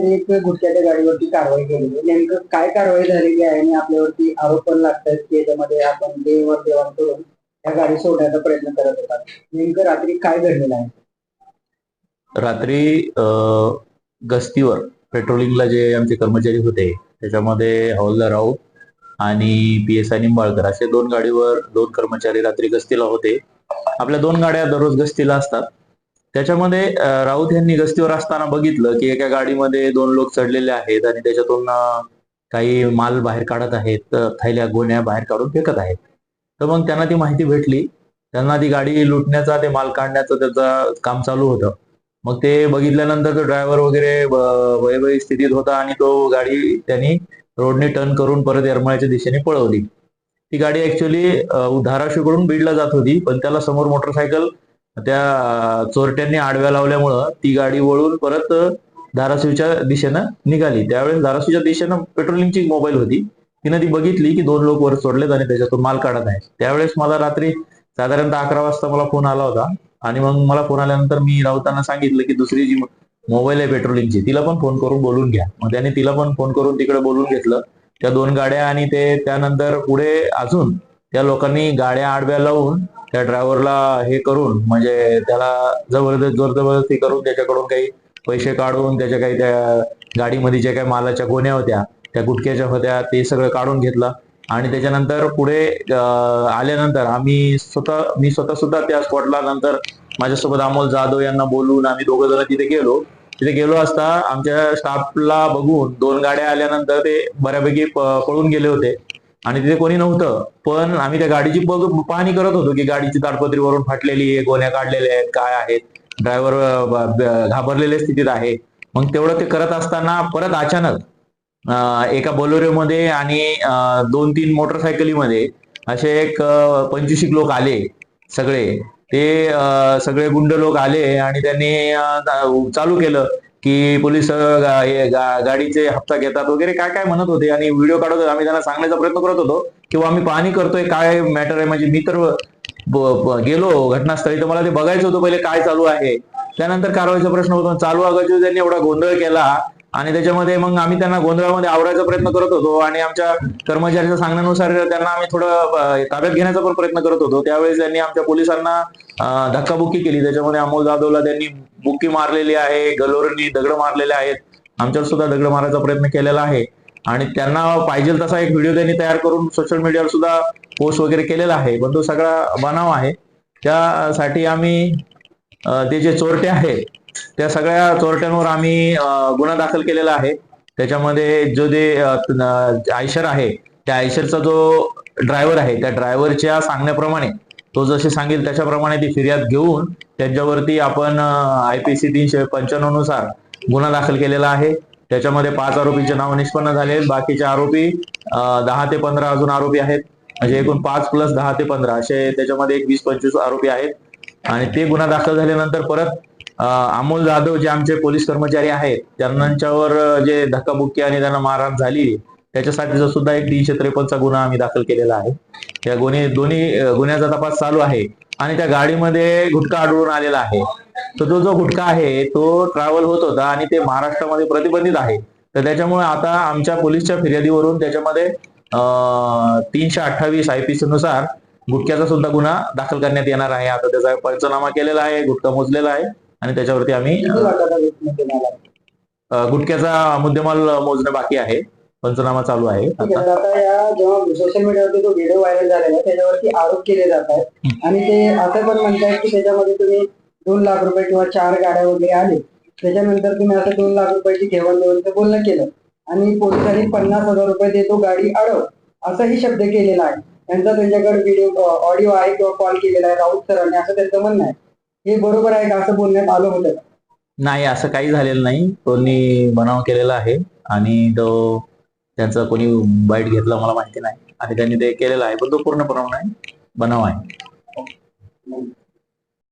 एक गुटख्याच्या गाडीवरती कारवाई केलेली आहे. नेमकं काय कारवाई झालेली आहे आणि आपल्यावरती आरोप पण लागतात की याच्यामध्ये आपण देवाण देवाण करून या गाडी सोडण्याचा प्रयत्न करत होता. नेमकं रात्री काय घडलेलं आहे? रात्री अ, गस्तीवर पेट्रोलिंगला जे आमचे कर्मचारी होते त्याच्यामध्ये हवालदार राऊत आणि पी एस आय निंबाळकर असे दोन गाडीवर दोन कर्मचारी रात्री गस्तीला होते. आपल्या दोन गाड्या दररोज गस्तीला असतात. त्याच्यामध्ये राऊत यांनी गस्तीवर असताना बघितलं की एका गाडीमध्ये दोन लोक चढलेले आहेत आणि त्याच्यातून काही माल बाहेर काढत आहेत थैल्या गोण्या बाहेर काढून फेकत आहेत. तर मग त्यांना ती माहिती भेटली. त्यांना ती गाडी लुटण्याचा ते माल काढण्याचं त्याचं काम चालू होतं. मग ते बघितल्यानंतर तो ड्रायव्हर वगैरे ब- स्थितीत होता आणि तो गाडी त्यांनी रोडने टर्न करून परत यरमाळ्याच्या दिशेने पळवली. ती गाडी ऍक्च्युली धाराशिवकडून बीडला जात होती पण त्याला समोर मोटरसायकल त्या चोरट्यांनी आडव्या लावल्यामुळं ती गाडी वळून परत धाराशिवच्या दिशेनं निघाली. त्यावेळेस धाराशिवच्या दिशेनं पेट्रोलिंगची मोबाईल होती. तिनं ती बघितली की दोन लोक वर सोडलेत आणि त्याच्यातून माल काढत आहेत. त्यावेळेस मला रात्री साधारणतः अकरा वाजता मला फोन आला होता. आणि मग मला फोन आल्यानंतर मी राऊतांना सांगितलं की दुसरी जी मोबाईल आहे पेट्रोलिंगची तिला पण फोन करून बोलून घ्या. मग त्याने तिला पण फोन करून तिकडे बोलून घेतलं. त्या दोन गाड्या आणि ते त्यानंतर पुढे अजून त्या लोकांनी गाड्या आडव्या लावून त्या ड्रायव्हरला हे करून म्हणजे त्याला जबरदस्त जोर जबरदस्ती करून त्याच्याकडून काही पैसे काढून त्याच्या काही त्या गाडीमध्ये ज्या काही मालाच्या गोण्या होत्या त्या गुटक्याच्या होत्या ते सगळं काढून घेतलं. आणि त्याच्यानंतर पुढे आल्यानंतर आम्ही स्वतः मी स्वतः सुद्धा त्या स्पॉटला नंतर माझ्यासोबत अमोल जाधव यांना बोलून आम्ही दोघं जण तिथे गेलो. तिथे गेलो असता आमच्या स्टाफला बघून दोन गाड्या आल्यानंतर ते बऱ्यापैकी पळून गेले होते. आणि तिथे कोणी नव्हतं. पण आम्ही त्या गाडीची बघ पाहणी करत होतो की गाडीची ताडपत्रीवरून फाटलेली आहे गोण्या काढलेल्या आहेत काय आहेत ड्रायव्हर घाबरलेल्या स्थितीत आहे. मग तेवढं ते करत असताना परत अचानक एका बोलोरोमध्ये आणि दोन तीन मोटरसायकलीमध्ये असे एक पंचवीसिक लोक आले सगळे. ते सगळे गुंड लोक आले आणि त्यांनी चालू केलं. की पोलीस गा- गा- गाडीचे हप्ता घेतात वगैरे काय काय म्हणत होते? आणि व्हिडिओ काढत होते. आम्ही त्यांना सांगण्याचा प्रयत्न करत होतो किंवा आम्ही पाहणी करतोय काय मॅटर आहे? म्हणजे मी तर गेलो घटनास्थळी तर मला ते बघायचं होतं पहिले काय चालू आहे? त्यानंतर कारवाईचा प्रश्न होतो. चालू अगोदर त्यांनी एवढा गोंधळ केला आणि त्याच्यामध्ये मग आम्ही त्यांना गोंधळामध्ये आवरायचा प्रयत्न करत होतो आणि आमच्या कर्मचाऱ्याच्या सांगण्यानुसार त्यांना आम्ही थोडं ताब्यात घेण्याचा पण प्रयत्न करत होतो. त्यावेळेस त्यांनी आमच्या पोलिसांना धक्काबुक्की केली. त्याच्यामध्ये अमोल जाधवला त्यांनी बुक्की मारलेली आहे गलोरनी दगड मारलेले आहेत. आमच्यावर सुद्धा दगड मारायचा प्रयत्न केलेला आहे. आणि त्यांना पाहिजे तसा एक व्हिडिओ त्यांनी तयार करून सोशल मीडियावर सुद्धा पोस्ट वगैरे केलेला आहे. पण तो सगळा बनाव आहे. त्यासाठी आम्ही ते जे चोरटे आहेत त्या सगळ्या चोरट्यांवर आम्ही गुन्हा दाखल केलेला आहे. त्याच्यामध्ये जो जे आयशर आहे त्या आयशरचा जो ड्रायव्हर आहे त्या ड्रायव्हरच्या सांगण्याप्रमाणे तो जसे सांगेल त्याच्याप्रमाणे ती फिर्याद घेऊन त्यांच्यावरती आपण आय पी सी तीनशे पंच्याण्णवनुसार गुन्हा दाखल केलेला आहे. त्याच्यामध्ये पाच आरोपीचे नाव निष्पन्न झाले आहेत. बाकीचे आरोपी दहा ते पंधरा अजून आरोपी आहेत. म्हणजे एकूण पाच प्लस दहा ते पंधरा असे त्याच्यामध्ये एक वीस पंचवीस आरोपी आहेत. आणि ते गुन्हा दाखल झाल्यानंतर परत अमोल जाधव जे आमचे पोलीस कर्मचारी आहेत त्यांच्यावर जे धक्काबुक्की आणि त्यांना मारहाण झाली त्याच्यासाठीचा सुद्धा एक तीनशे त्रेपन्नचा गुन्हा आम्ही दाखल केलेला आहे. त्या गुन्हे दोन्ही गुन्ह्याचा तपास चालू आहे आणि त्या गाडीमध्ये गुटखा आढळून आलेला आहे. तर तो जो गुटखा आहे तो ट्रॅव्हल होत होता आणि ते महाराष्ट्रामध्ये प्रतिबंधित आहे. तर त्याच्यामुळे आता आमच्या पोलीसच्या फिर्यादीवरून त्याच्यामध्ये तीनशे अठ्ठावीस आय पी सी नुसार गुटख्याचा सुद्धा गुन्हा दाखल करण्यात येणार आहे. आता त्याचा पंचनामा केलेला आहे गुटखा मोजलेला आहे. आणि त्याच्यावरती आम्ही गुटख्याचा मुद्देमाल मोजणे बाकी आहे. पंचनामा चालू आहे आता. या जेव्हा सोशल मीडियावरती तो व्हिडिओ व्हायरल झालेला आहे त्याच्यावरती आरोप केले जात आहेत. आणि ते असं पण म्हणतायत की त्याच्यामध्ये तुम्ही दोन लाख रुपये किंवा चार गाड्या वगैरे आले. त्याच्यानंतर तुम्ही असं दोन लाख रुपयाची घेवाण देवाणचं बोलणं केलं. आणि पोलिसांनी पन्नास हजार रुपये देतो गाडी अडव असाही शब्द केलेला आहे. त्यांचा त्यांच्याकडे व्हिडिओ ऑडिओ आहे किंवा कॉल केलेला आहे राऊत सरांनी असं त्यांचं म्हणणं आहे. हे बरोबर आहे का असं बोलण्यात आलं होतं? नाही असं काही झालेलं नाही. कोणी बनाव केलेला आहे आणि तो त्यांचा कोणी बाईट घेतला मला माहिती नाही. आणि त्यांनी ते केलेलं आहे पण तो पूर्णपणे बनाव आहे.